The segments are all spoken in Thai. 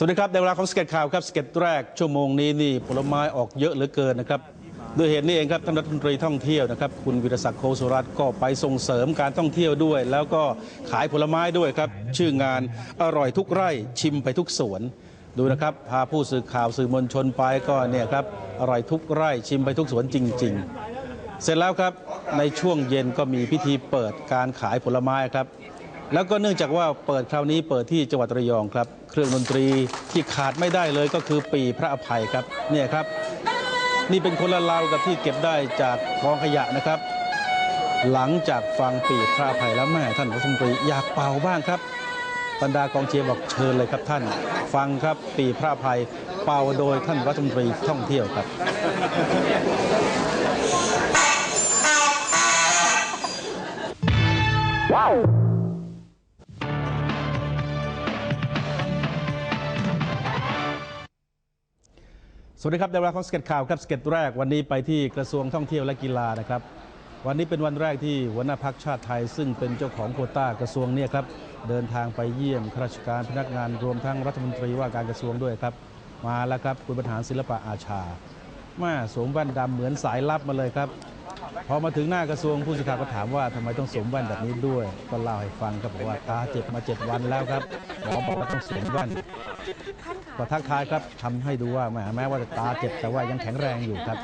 สวัสดีครับในเวลาของสเก็ตข่าวครับสเก็ตแรกชั่วโมงนี้นี่ผลไม้ออกเยอะเหลือเกินนะครับด้วยเหตุนี้เองครับท่านรัฐมนตรีท่องเที่ยวนะครับคุณวิรศักดิ์โคสุรัตน์ก็ไปส่งเสริมการท่องเที่ยวด้วย แล้วก็ขายผลไม้ด้วยครับชื่องานอร่อยทุกไร่ชิมไปทุกสวนดูนะครับพาผู้สื่อข่าวสื่อมวลชนไปก็เนี่ยครับอร่อยทุกไร่ชิมไปทุกสวนจริง ๆ เสร็จแล้วครับในช่วงเย็นก็มีพิธีเปิดการขายผลไม้ครับ แล้วก็เนื่องจากว่าเปิดคราวนี้เปิดที่จังหวัดระยองครับ เครื่องดนตรีที่ขาดไม่ได้เลยก็คือปีพระอภัยครับเนี่ยครับ นี่เป็นคนละลาวกับที่เก็บได้จากกองขยะนะครับ หลังจากฟังปีพระอภัยแล้วแม่ท่านรัฐมนตรีอยากเป่าบ้างครับบรรดากองเชียร์บอกเชิญเลยครับท่าน ฟังครับปีพระอภัยเป่าโดยท่านรัฐมนตรีท่องเที่ยวครับ สวัสดีครับในเวลาของสเก็ตข่าวครับสเก็ตแรกวันนี้ไปที่กระทรวงท่องเที่ยวและกีฬานะครับ วันนี้เป็นวันแรกที่หัวหน้าพักชาติไทย ซึ่งเป็นเจ้าของโคต้ากระทรวงเนี่ยครับเดินทางไปเยี่ยมข้าราชการพนักงานรวมทั้งรัฐมนตรีว่าการกระทรวงด้วยครับ มาแล้วครับคุณบรรหารศิลปะอาชามาสวมแว่นดำเหมือนสายลับมาเลยครับ พอมาถึงหน้ากระทรวงผู้สื่อข่าวก็ถามว่าทำไมต้องสวมแว่นแบบนี้ด้วย ก็เล่าให้ฟังครับบอกว่าตาเจ็บมาเจ็ดวันแล้วครับหมอบอกว่าต้องสวมแว่นก็ทักทายครับทำให้ดูว่าแมแม้ว่าจะตาเจ็บแต่ว่ายังแข็งแรงอยู่ครับ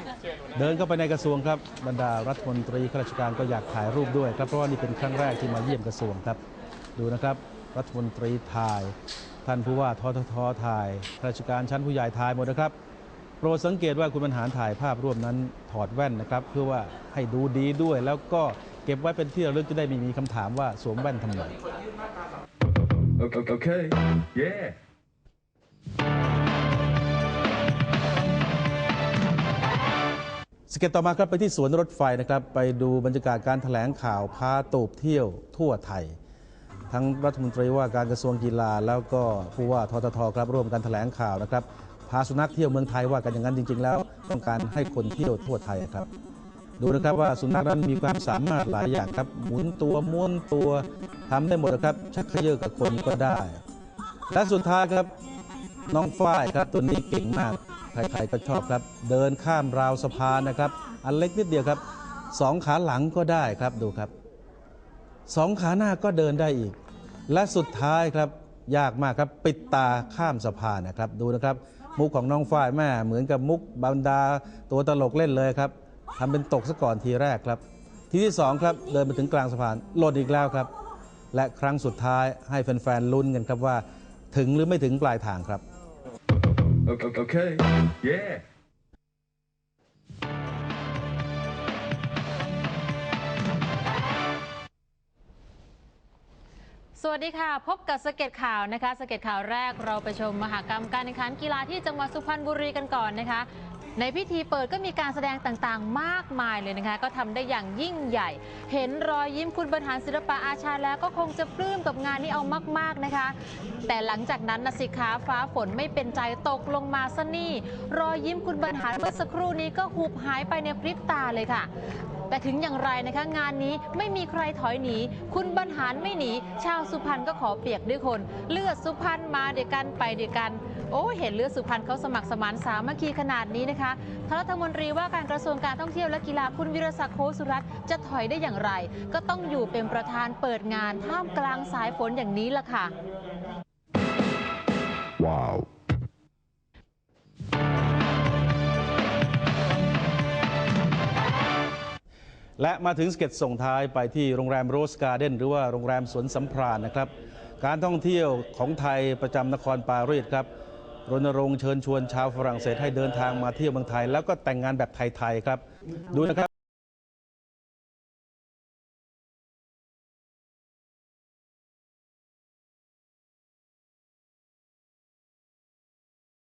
เดินเข้าไปในกระทรวงครับบรรดารัฐมนตรีข้าราชการก็อยากถ่ายรูปด้วยครับเพราะว่านี่เป็นครั้งแรกที่มาเยี่ยมกระทรวงครับ ดูนะครับรัฐมนตรีถ่าย ท่านผู้ว่าทททถ่ายข้าราชการชั้นผู้ใหญ่ถ่ายหมดนะครับ รดสังเกตว่าคุณบรรหารถ่ายภาพร่วมนั้นถอดแว่นนะครับ เพื่อว่าให้ดูดีด้วย แล้วก็เก็บไว้เป็นที่ระลึกจะได้ไม่มีคำถามว่าสวมแว่นทำไม Okay. okay. Yeah. สเก็ตต่อมาครับไปที่สวนรถไฟนะครับ ไปดูบรรยากาศการถแถลงข่าวพาตูบเที่ยวทั่วไทย ทั้งรัฐมนตรีว่าการกระทรวงกีฬาแล้วก็ผู้ว่าทททครับร่วมกันแถลงข่าวนะครับ พาสุนัขเที่ยวเมืองไทยว่ากันอย่างนั้นจริง ๆ แล้ว ต้องการให้คนเที่ยวทั่วไทยครับ ดูนะครับว่าสุนัขนั้นมีความสามารถหลายอย่างครับ หมุนตัวม้วนตัวทำได้หมดนะครับ ชักเขยือกับคนก็ได้ และสุดท้ายครับน้องฝ้ายครับตัวนี้เก่งมากใครๆก็ชอบครับ เดินข้ามราวสะพานนะครับ อันเล็กนิดเดียวครับสองขาหลังก็ได้ครับดูครับสองขาหน้าก็เดินได้อีก และสุดท้ายครับยากมากครับ ปิดตาข้ามสะพานนะครับ ดูนะครับ มุกของน้องฝ้ายแม่เหมือนกับมุกบรรดาตัวตลกเล่นเลยครับทำเป็นตกซะก่อนทีแรกครับ ทีที่สองครับ เดินมาถึงกลางสะพานหล่นอีกแล้วครับ และครั้งสุดท้ายให้แฟนๆลุ้นกันครับว่า ถึงหรือไม่ถึงปลายทางครับ Okay. okay. Yeah. สวัสดีค่ะ พบกับสเก็ตข่าวนะคะ สเก็ตข่าวแรกเราไปชมมหากรรมการแข่งขันกีฬาที่จังหวัดสุพรรณบุรีกันก่อนนะคะ ในพิธีเปิดก็มีการแสดงต่างๆ มากมายเลยนะคะ ก็ทำได้อย่างยิ่งใหญ่ เห็นรอยยิ้มคุณบรรหารศิลปะอาชาแล้วก็คงจะปลื้มกับงานนี้เอามากๆนะคะ แต่หลังจากนั้นนะสิคะฟ้าฝนไม่เป็นใจตกลงมาซะนี่รอยยิ้มคุณบรรหารเมื่อสักครู่นี้ก็หุบหายไปในพริบตาเลยค่ะ แต่ถึงอย่างไรนะคะ งานนี้ไม่มีใครถอยหนี คุณบรรหารไม่หนี ชาวสุพรรณก็ขอเปียกด้วยคน เลือดสุพรรณมาเดียวกันไปเดียวกัน โอ้เห็นเลือดสุพรรณเขาสมัครสมานสามัคคีขนาดนี้นะคะท่านรัฐมนตรีว่าการกระทรวงการท่องเที่ยวและกีฬาคุณวิรศักดิ์โคสุรัตน์จะถอยได้อย่างไร ก็ต้องอยู่เป็นประธานเปิดงานท่ามกลางสายฝนอย่างนี้ล่ะค่ะ Wow. และมาถึงสเก็ตส่งท้ายไปที่โรงแรมโรสการ์เด้นหรือว่าโรงแรมสวนสัมพรานนะครับ การท่องเที่ยวของไทยประจำนครปารีสครับรณรงค์เชิญชวนชาวฝรั่งเศสให้เดินทางมาเที่ยวเมืองไทย แล้วก็แต่งงานแบบไทย ๆ ครับ ดูนะครับ